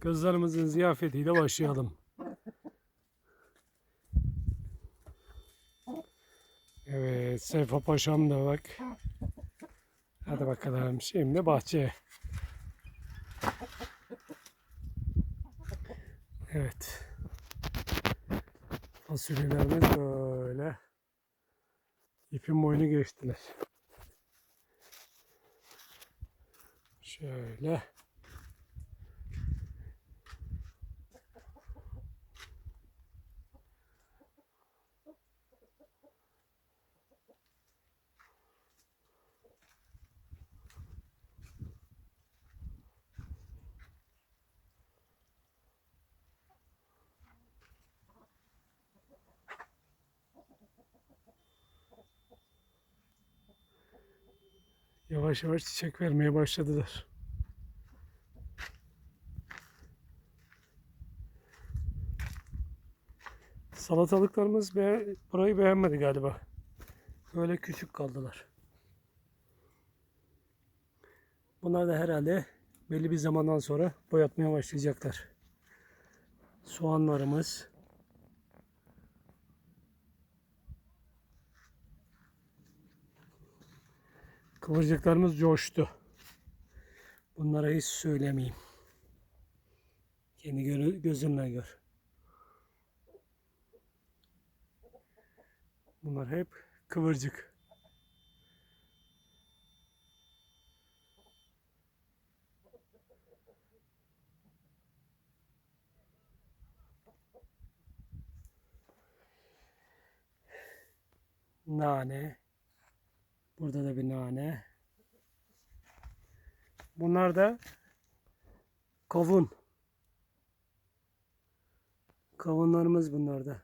Kızlarımızın ziyafetiyle başlayalım. Evet, Seyfa Paşam da bak. Hadi bakalım şimdi bahçeye. Evet. Fasulyelerimiz böyle. İpin boyunu geçtiler. Şöyle. Yavaş yavaş çiçek vermeye başladılar. Salatalıklarımız be burayı beğenmedi galiba. Böyle küçük kaldılar. Bunlar da herhalde belli bir zamandan sonra boyatmaya başlayacaklar. Soğanlarımız. Kıvırcıklarımız coştu. Bunlara hiç söylemeyeyim. Kendi gö- gözünle gör. Bunlar hep kıvırcık. Nane. Burada da bir nane. Bunlar da kavun. Kavunlarımız bunlar da.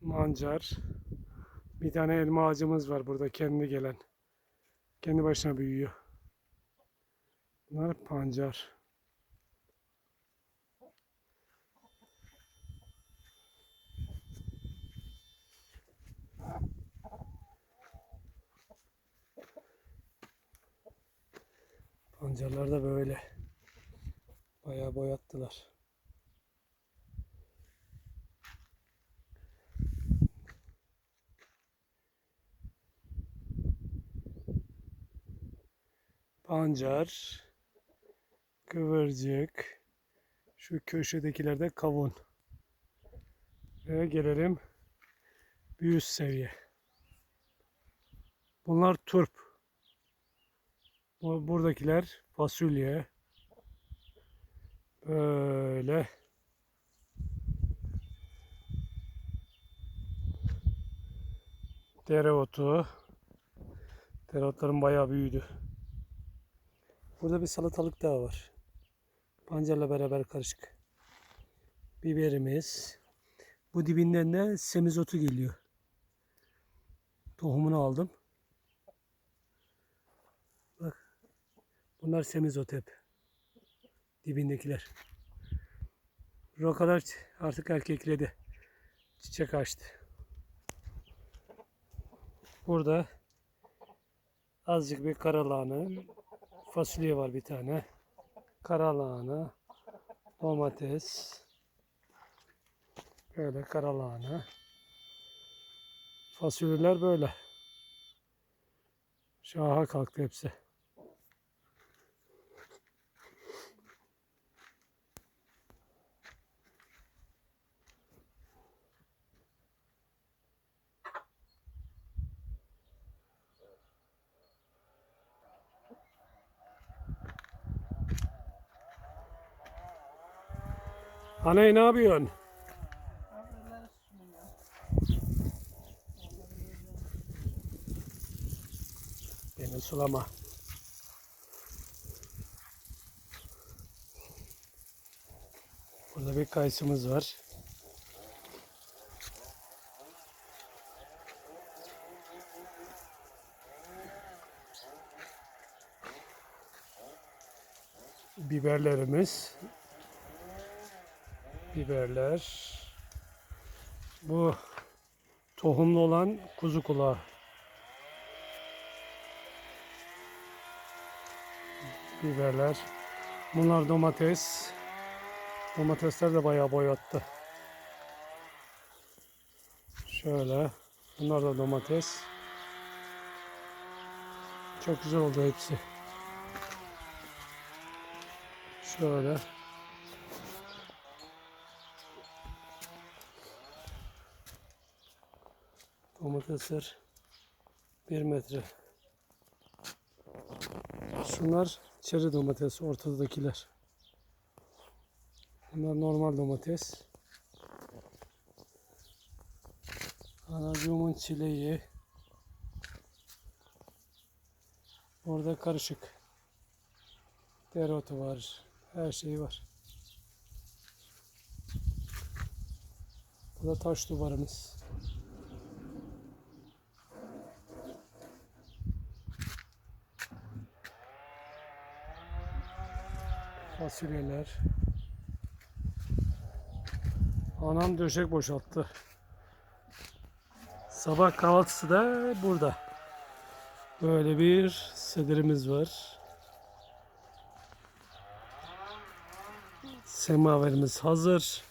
Mancar. Bir tane elma ağacımız var burada kendi gelen. Kendi başına büyüyor. Bunlar pancar. Pancarlar da böyle. Bayağı boyattılar. Pancar, kıvırcık, şu köşedekilerde kavun. Ve gelelim bir üst seviye. Bunlar turp. Bu- Buradakiler fasulye. Böyle. Dereotu. Dereotlarım bayağı büyüdü. Burada bir salatalık daha var. Pancarla beraber karışık. Biberimiz. Bu dibinden de semizotu geliyor. Tohumunu aldım. Bunlar semizot hep. Dibindekiler. Rokalar artık erkekledi. Çiçek açtı. Burada azıcık bir karalahana, fasulye var bir tane. Karalahana, domates, böyle karalahana. Fasulyeler böyle. Şaha kalktı hepsi. Aney ne yapıyorsun? Beni sulama. Burada bir kayısımız var. Biberlerimiz biberler. Bu tohumlu olan kuzu kulağı. Biberler. Bunlar domates. Domatesler de bayağı boyattı. Şöyle. Bunlar da domates. Çok güzel oldu hepsi. Şöyle. Domatesler 1 metre. Şunlar çeri domates ortadakiler. Bunlar normal domates. Anacığımın çileği. Orada karışık. Dereotu var. Her şey var. Bu da taş duvarımız. Fasulyeler. Anam döşek boşalttı. Sabah kahvaltısı da burada. Böyle bir sedirimiz var. Semaverimiz hazır.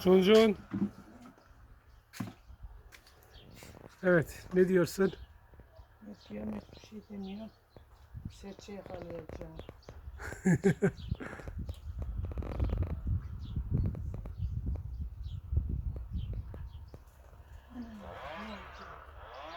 Cuncun. Evet, ne diyorsun? Diyorum hiçbir şey demiyorum. Serçe yakalayacağım.